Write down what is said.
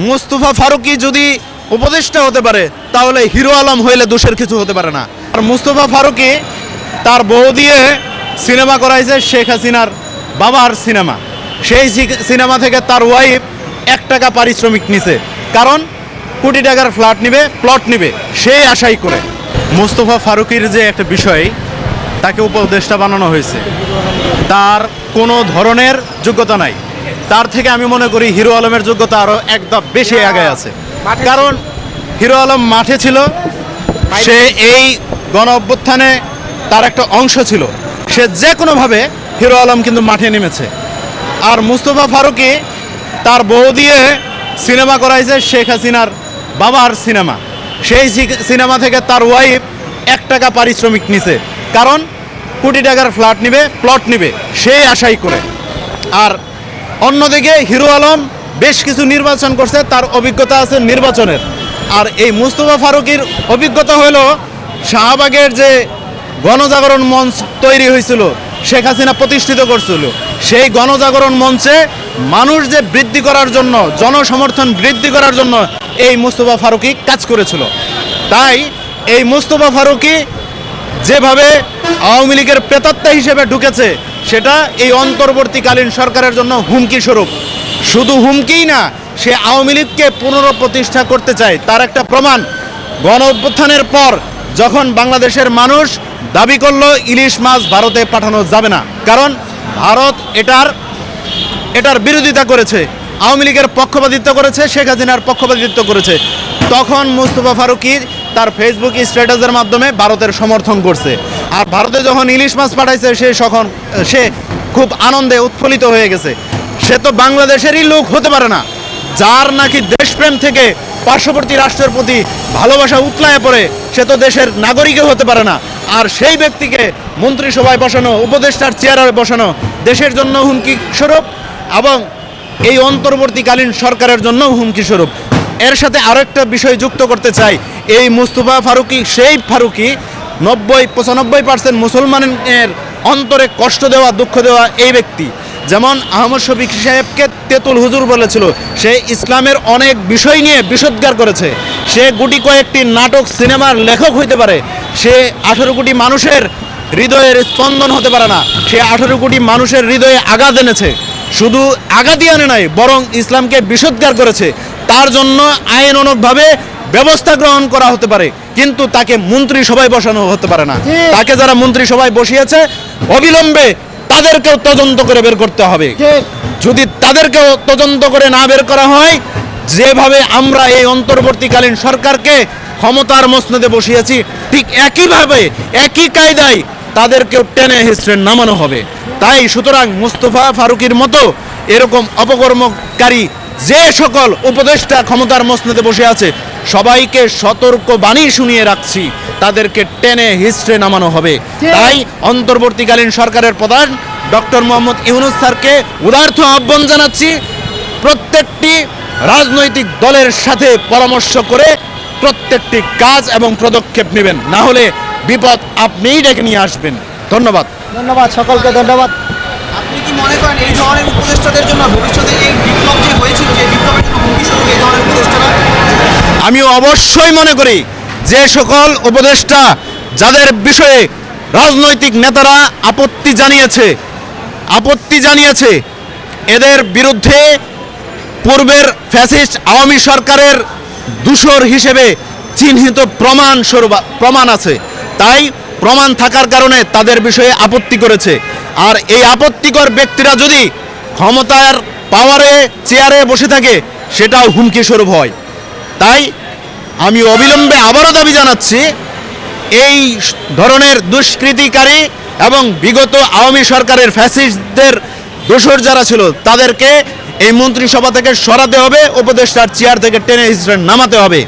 মুস্তফা ফারুকি যদি উপদেষ্টা হতে পারে, তাহলে হিরো আলম হইলে দোষের কিছু হতে পারে না। আর মুস্তফা ফারুকি তার বউ দিয়ে সিনেমা করাইছে শেখ হাসিনার বাবার সিনেমা। সেই সিনেমা থেকে তার ওয়াইফ এক টাকা পারিশ্রমিক নিছে। কারণ কোটি টাকার ফ্ল্যাট নিবে প্লট নিবে সেই আশাই করে। মুস্তফা ফারুকির যে একটা বিষয়, তাকে উপদেষ্টা বানানো হয়েছে। তার কোনো ধরনের যোগ্যতা নাই। তার থেকে আমি মনে করি হিরো আলমের যোগ্যতা আরও একদম বেশি আগে আছে। কারণ হিরো আলম মাঠে ছিল সে এই গণ অভ্যুত্থানে তার একটা অংশ ছিল। সে যে কোনোভাবে হিরো আলম কিন্তু মাঠে নেমেছে। আর মুস্তফা ফারুকি তার বউ দিয়ে সিনেমা করাইছে শেখ হাসিনার বাবার সিনেমা। সেই সিনেমা থেকে তার ওয়াইফ এক টাকা পারিশ্রমিক নিছে। কারণ কোটি টাকার ফ্ল্যাট নিবে প্লট নিবে সেই আশাই করে। আর অন্যদিকে হিরো আলম বেশ কিছু নির্বাচন করছে, তার অভিজ্ঞতা আছে নির্বাচনের। আর এই মুস্তফা ফারুকির অভিজ্ঞতা হলো শাহবাগের যে গণজাগরণ মঞ্চ তৈরি হয়েছিল, শেখ হাসিনা প্রতিষ্ঠিত করছিল। সেই গণজাগরণ মঞ্চে মানুষ যে বৃদ্ধি করার জন্য, জনসমর্থন বৃদ্ধি করার জন্য এই মুস্তফা ফারুকি কাজ করেছিল। তাই এই মুস্তফা ফারুকি যেভাবে আওয়ামী লীগের প্রেতাত্মা হিসেবে ঢুকেছে, সেটা এই অন্তর্বর্তীকালীন সরকারের জন্য হুমকি স্বরূপ। শুধু হুমকিই না, সে আওয়ামী লীগকে পুনরপ্রতিষ্ঠা করতে চায়। তার একটা প্রমাণ, গণ অভ্যুত্থানের পর যখন বাংলাদেশের মানুষ দাবি করল, ইলিশ মাছ ভারতে পাঠানো যাবে না। কারণ ভারত এটার এটার বিরোধিতা করেছে, আওয়ামী লীগের পক্ষপাতিত্ব করেছে, শেখ হাসিনার পক্ষপাতিত্ব করেছে। তখন মুস্তফা ফারুকি তার ফেসবুক স্ট্যাটাসের মাধ্যমে ভারতের সমর্থন করছে। আর ভারতে যখন ইলিশ মাছ পাঠাইছে, সে তখন সে খুব আনন্দে উৎফুল্লিত হয়ে গেছে। সে তো বাংলাদেশেরই লোক হতে পারে না। যার নাকি দেশপ্রেম থেকে পার্শ্ববর্তী রাষ্ট্রের প্রতি ভালোবাসা উতলায় পড়ে, সে তো দেশের নাগরিকও হতে পারে না। আর সেই ব্যক্তিকে মন্ত্রিসভায় বসানো, উপদেষ্টার চেয়ারে বসানো দেশের জন্য হুমকি স্বরূপ এবং এই অন্তর্বর্তীকালীন সরকারের জন্য হুমকি স্বরূপ। এর সাথে আরও একটা বিষয় যুক্ত করতে চাই। এই মুস্তফা ফারুকি, সেই ফারুকি নব্বই, পঁচানব্বই পার্সেন্ট মুসলমানের অন্তরে কষ্ট দেওয়া, দুঃখ দেওয়া এই ব্যক্তি। যেমন আহমদ শফিক সাহেবকে তেতুল হুজুর বলেছিল, সে ইসলামের অনেক বিষয় নিয়ে বিষোদ্গার করেছে। সে গুটি কয়েকটি নাটক সিনেমার লেখক হইতে পারে। সে আঠেরো কোটি মানুষের হৃদয়ের স্পন্দন হতে পারে না। সে আঠেরো কোটি মানুষের হৃদয়ে আঘাত এনেছে। শুধু আঘাতই আনে নাই, বরং ইসলামকে বিষোদ্গার করেছে। তার জন্য আইনানুগভাবে ব্যবস্থা গ্রহণ করা হতে পারে। কিন্তু তাকে মন্ত্রী সভায় বসানো হতে পারে না। তাকে যারা মন্ত্রী সভায় বসিয়েছে অবিলম্বে তাদেরকেও তদন্ত করে বের করতে হবে। যদি তাদেরকেও তদন্ত করে না বের করা হয় যেভাবে আমরা এই অন্তর্বর্তীকালীন সরকারকে ক্ষমতার মসনদে বসিয়েছি ঠিক একইভাবে একই কায়দায় তাদেরকেও টেনে হিস্ট্রে নামানো হবে। তাই সুতরাং মুস্তফা ফারুকির মতো এরকম অপকর্মকারী যে সকল উপদেষ্টা ক্ষমতার মসনদে বসে আছে সবাইকে সতর্ক বাণী শুনিয়ে রাখছি তাদেরকে টেনে হিস্ট্রে নামানো হবে। তাই অন্তর্বর্তীকালীন সরকারের প্রধান ডক্টর মোহাম্মদ ইউনুস স্যারকে উদার্থ আহ্বান জানাচ্ছি প্রত্যেকটি রাজনৈতিক দলের সাথে পরামর্শ করে প্রত্যেকটি কাজ এবং পদক্ষেপ নেবেন। না হলে বিপদ আপনিই ডেকে নিয়ে আসবেন। ধন্যবাদ। ধন্যবাদ সকলকে ধন্যবাদ। আপনি কি মনে করেন এই ধরনের উপদেষ্টাদের জন্য ভবিষ্যতে আমি অবশ্যই মনে করি যে সকল উপদেষ্টা, যাদের বিষয়ে রাজনৈতিক নেতারা আপত্তি জানিয়েছে আপত্তি জানিয়েছে, এদের বিরুদ্ধে পূর্বের ফ্যাসিস্ট আওয়ামী সরকারের দূষর হিসেবে চিহ্নিত প্রমাণ প্রমাণ আছে। তাই প্রমাণ থাকার কারণে তাদের বিষয়ে আপত্তি করেছে। আর এই আপত্তিকর ব্যক্তিরা যদি ক্ষমতার পাওয়ারে চেয়ারে বসে থাকে, সেটাও হুমকি স্বরূপ হয়। তাই আমি অবিলম্বে আবারও দাবি জানাচ্ছি, এই ধরনের দুষ্কৃতিকারী এবং বিগত আওয়ামী সরকারের ফ্যাসিস্টদের দোষর যারা ছিল, তাদেরকে এই মন্ত্রিসভা থেকে সরাতে হবে, উপদেষ্টার চেয়ার থেকে টেনে নামাতে হবে।